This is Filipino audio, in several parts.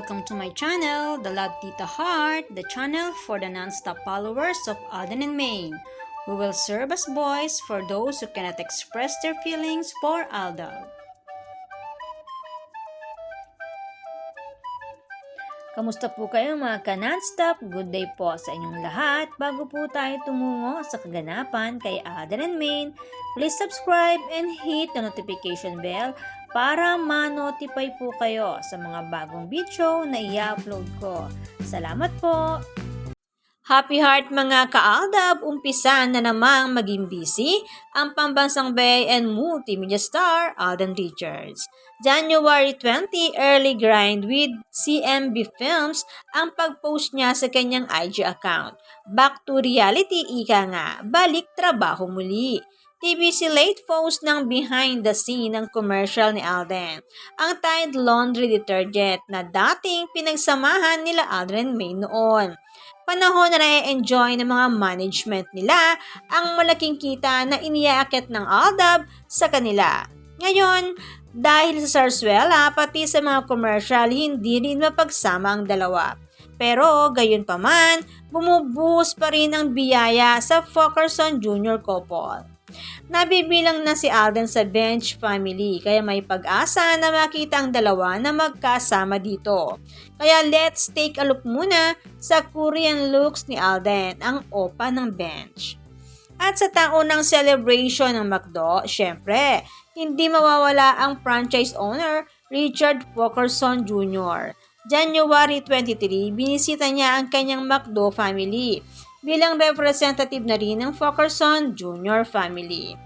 Welcome to my channel, The Love Tita Heart, the channel for the non-stop followers of Alden and Maine, who will serve as voice for those who cannot express their feelings for Aldab. Kamusta po kayo mga ka-nonstop? Good day po sa inyong lahat. Bago po tayo tumungo sa kaganapan kay Alden and Maine, please subscribe and hit the notification bell para ma-notify po kayo sa mga bagong video na i-upload ko. Salamat po! Happy Heart mga ka-Aldab! Umpisa na namang maging busy ang pambansang bay and multimedia star Alden Richards. January 20, early grind with CMB Films ang pag-post niya sa kanyang IG account. Back to reality, ika nga, balik trabaho muli. TBC late post ng behind the scene ng commercial ni Alden. Ang Tide Laundry Detergent na dating pinagsamahan nila Alden May noon. Panahon na na-enjoy ng mga management nila ang malaking kita na iniaakit ng Aldab sa kanila. Ngayon, dahil sa Sarsuela pati sa mga commercial, hindi rin mapagsama ang dalawa. Pero gayon pa man, bumubuhos pa rin ang biyaya sa Fokerson Jr. couple. Nabibilang na si Alden sa Bench family kaya may pag-asa na makita ang dalawa na magkasama dito. Kaya let's take a look muna sa Korean looks ni Alden, ang opa ng Bench. At sa taon ng celebration ng McDo, syempre, hindi mawawala ang franchise owner Richard Walkerson Jr. January 23, binisita niya ang kanyang McDo family bilang representative na rin ng Fokerson Jr. family.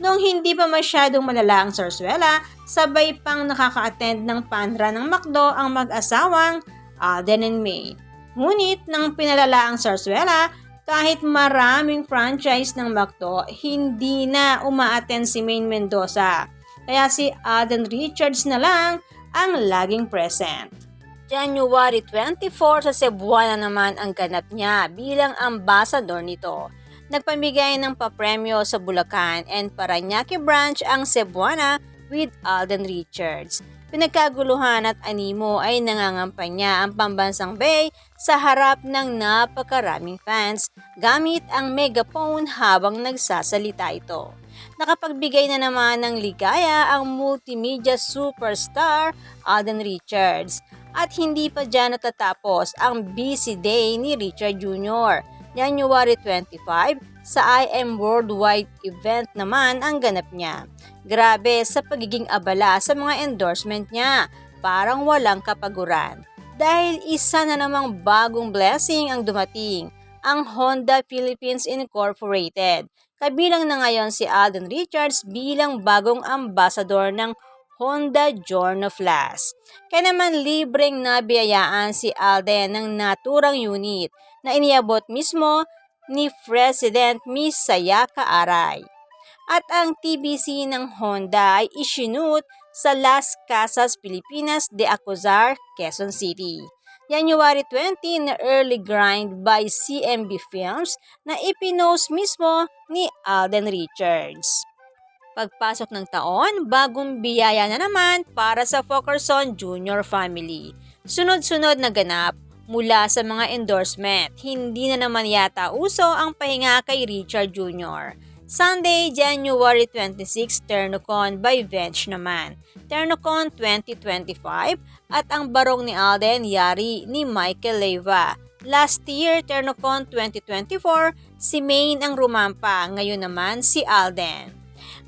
Noong hindi pa masyadong malala ang Sarsuela, sabay pang nakaka-attend ng panra ng McDo ang mag-asawang Alden and May. Ngunit nang pinalala ang Sarsuela, kahit maraming franchise ng McDo, hindi na uma-attend si Maine Mendoza. Kaya si Alden Richards na lang ang laging present. January 24 sa Cebuana naman ang ganap niya bilang ambassador nito. Nagpamigay ng papremyo sa Bulacan and Paranaque branch ang Cebuana with Alden Richards. Pinagkaguluhan at animo ay nangangampanya ang pambansang bay sa harap ng napakaraming fans gamit ang megaphone habang nagsasalita ito. Nakapagbigay na naman ng ligaya ang multimedia superstar Alden Richards at hindi pa dyan natatapos ang busy day ni Richard Jr. January 25, sa IM Worldwide event naman ang ganap niya. Grabe sa pagiging abala sa mga endorsement niya, parang walang kapaguran. Dahil isa na namang bagong blessing ang dumating, ang Honda Philippines Incorporated. Kabilang na ngayon si Alden Richards bilang bagong ambassador ng Honda Giorno Flash. Kaya naman libreng nabiyayaan si Alden ng naturang unit na iniabot mismo ni President Miss Sayaka Aray. At ang TBC ng Honda ay isinut sa Las Casas, Pilipinas de Acuzar, Quezon City. January 20 na early grind by CMB Films na ipinost mismo ni Alden Richards. Pagpasok ng taon, bagong biyaya na naman para sa Fokerson Jr. family. Sunod-sunod na ganap mula sa mga endorsement. Hindi na naman yata uso ang pahinga kay Richard Jr. Sunday, January 26, Ternocon by Bench naman. Ternocon 2025 at ang barong ni Alden Yari ni Michael Leyva. Last year, Ternocon 2024, si Maine ang rumampa, ngayon naman si Alden.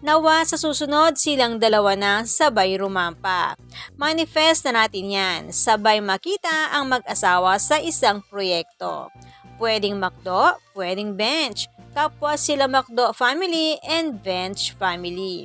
Nawa sa susunod silang dalawa na sabay rumampa. Manifest na natin yan, sabay makita ang mag-asawa sa isang proyekto. Pwedeng McDo, pwedeng bench. Kapwa sila McDo family and bench family.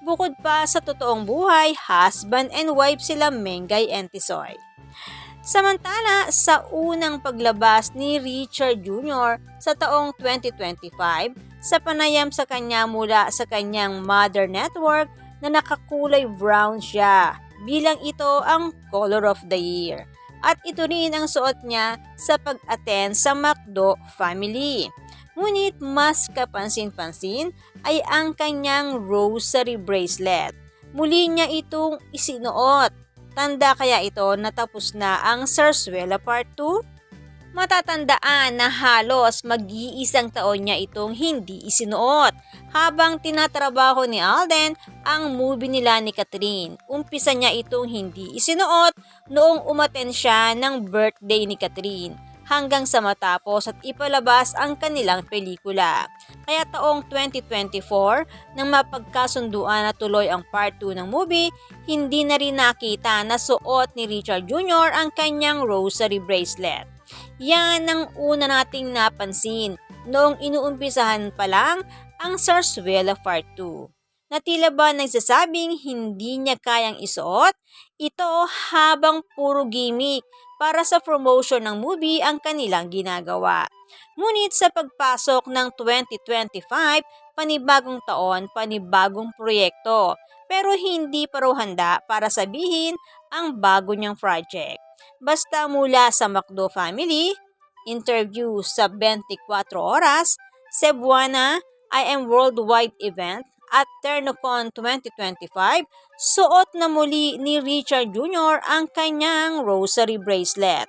Bukod pa sa totoong buhay, husband and wife sila Mengay and Tisoy. Samantala, sa unang paglabas ni Richard Jr. sa taong 2025, sa panayam sa kanya mula sa kanyang mother network na nakakulay brown siya bilang ito ang color of the year. At ito rin ang suot niya sa pag-attend sa McDo family. Ngunit mas kapansin-pansin ay ang kanyang rosary bracelet. Muli niya itong isinuot Tanda kaya ito na tapos na ang Sarsuela Part 2? Matatandaan na halos mag-iisang taon niya itong hindi isinuot habang tinatrabaho ni Alden ang movie nila ni Catherine. Umpisa niya itong hindi isinuot noong umaten siya ng birthday ni Catherine hanggang sa matapos at ipalabas ang kanilang pelikula. Kaya taong 2024, nang mapagkasunduan na tuloy ang part 2 ng movie, hindi na rin nakita na suot ni Richard Jr. ang kanyang rosary bracelet. Yan ang una nating napansin noong inuumpisahan pa lang ang Sarsuela Part 2. Na tila ba nagsasabing hindi niya kayang isuot? Ito habang puro gimmick para sa promotion ng movie ang kanilang ginagawa. Ngunit sa pagpasok ng 2025, panibagong taon, panibagong proyekto. Pero hindi pa handa para sabihin ang bago niyang project. Basta mula sa McDo family, interview sa 24 oras, Cebuana, I Am Worldwide event at Ternocon 2025, suot na muli ni Richard Jr. ang kanyang rosary bracelet.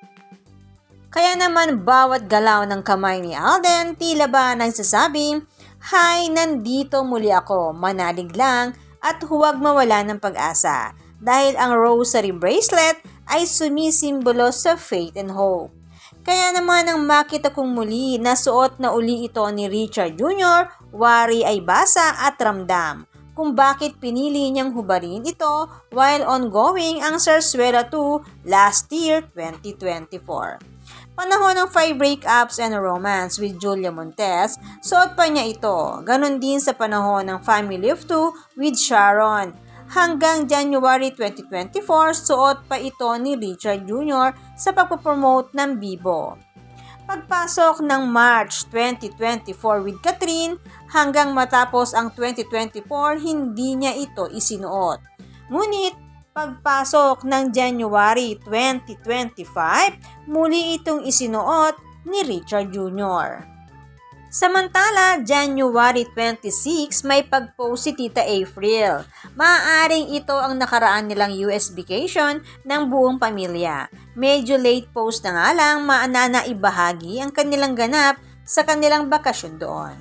Kaya naman bawat galaw ng kamay ni Alden tila ba nagsasabing, Hi, nandito muli ako, manalig lang at huwag mawala ng pag-asa dahil ang rosary bracelet ay sumisimbolo sa faith and hope. Kaya naman nang makita kong muli na suot na uli ito ni Richard Jr., wari ay basa at ramdam kung bakit pinili niyang hubarin ito while ongoing ang Sarsuela 2 last year 2024. Panahon ng five breakups and romance with Julia Montes, suot pa niya ito. Ganon din sa panahon ng Family of Two with Sharon. Hanggang January 2024, suot pa ito ni Richard Jr. sa pagpapromote ng Bibo. Pagpasok ng March 2024 with Catherine, hanggang matapos ang 2024, hindi niya ito isinuot. Ngunit pagpasok ng January 2025, muli itong isinuot ni Richard Jr. Samantala, January 26, may pag-post si Tita April. Maaaring ito ang nakaraan nilang US vacation ng buong pamilya. Medyo late post na nga lang maana na ibahagi ang kanilang ganap sa kanilang bakasyon doon.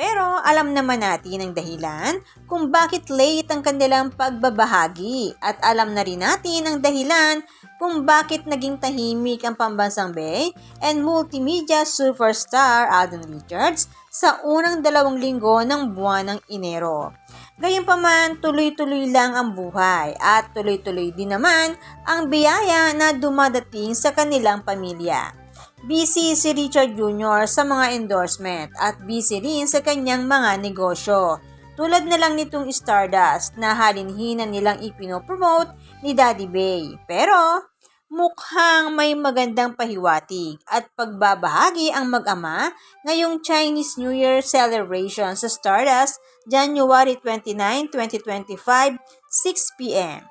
Pero alam naman natin ang dahilan kung bakit late ang kanilang pagbabahagi at alam na rin natin ang dahilan kung bakit naging tahimik ang pambansang Bay and multimedia superstar Alden Richards sa unang dalawang linggo ng buwan ng Enero. Gayunpaman, tuloy-tuloy lang ang buhay at tuloy-tuloy din naman ang biyaya na dumadating sa kanilang pamilya. Busy si Richard Jr. sa mga endorsement at busy rin sa kanyang mga negosyo. Tulad na lang nitong Stardust na halinhinan nilang ipinopromote ni Daddy Bay. Pero mukhang may magandang pahiwatig at pagbabahagi ang mag-ama ngayong Chinese New Year celebration sa Stardust January 29, 2025, 6pm.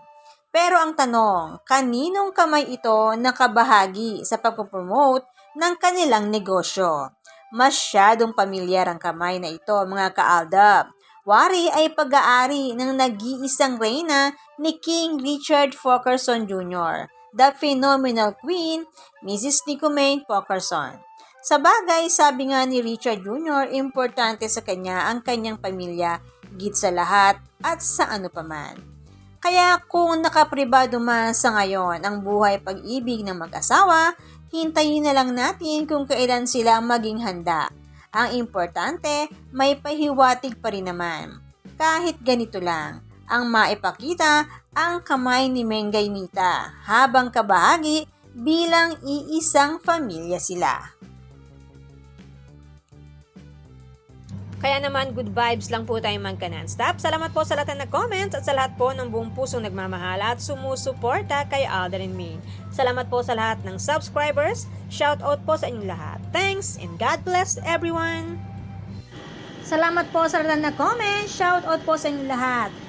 Pero ang tanong, kaninong kamay ito nakabahagi sa pagpopromote ng kanilang negosyo. Masyadong pamilyar ang kamay na ito mga kaaldab. Wari ay pag-aari ng nag-iisang reyna ni King Richard Fockerson Jr., the phenomenal queen, Mrs. Nicomane Fockerson. Sa bagay, sabi nga ni Richard Jr., importante sa kanya ang kanyang pamilya, git sa lahat at sa ano paman. Kaya kung nakapribado man sa ngayon ang buhay pag-ibig ng mag-asawa, hintayin na lang natin kung kailan sila maging handa. Ang importante, may pahiwatig pa rin naman. Kahit ganito lang, ang maipakita ang kamay ni Mengay Nita habang kabahagi bilang iisang pamilya sila. Kaya naman, good vibes lang po tayo magka non-stop. Salamat po sa lahat na nag-comments at sa lahat po ng buong pusong nagmamahal at sumusuporta kay Alden and me. Salamat po sa lahat ng subscribers. Shout out po sa inyong lahat. Thanks and God bless everyone! Salamat po sa lahat na comment. Shout out po sa inyong lahat.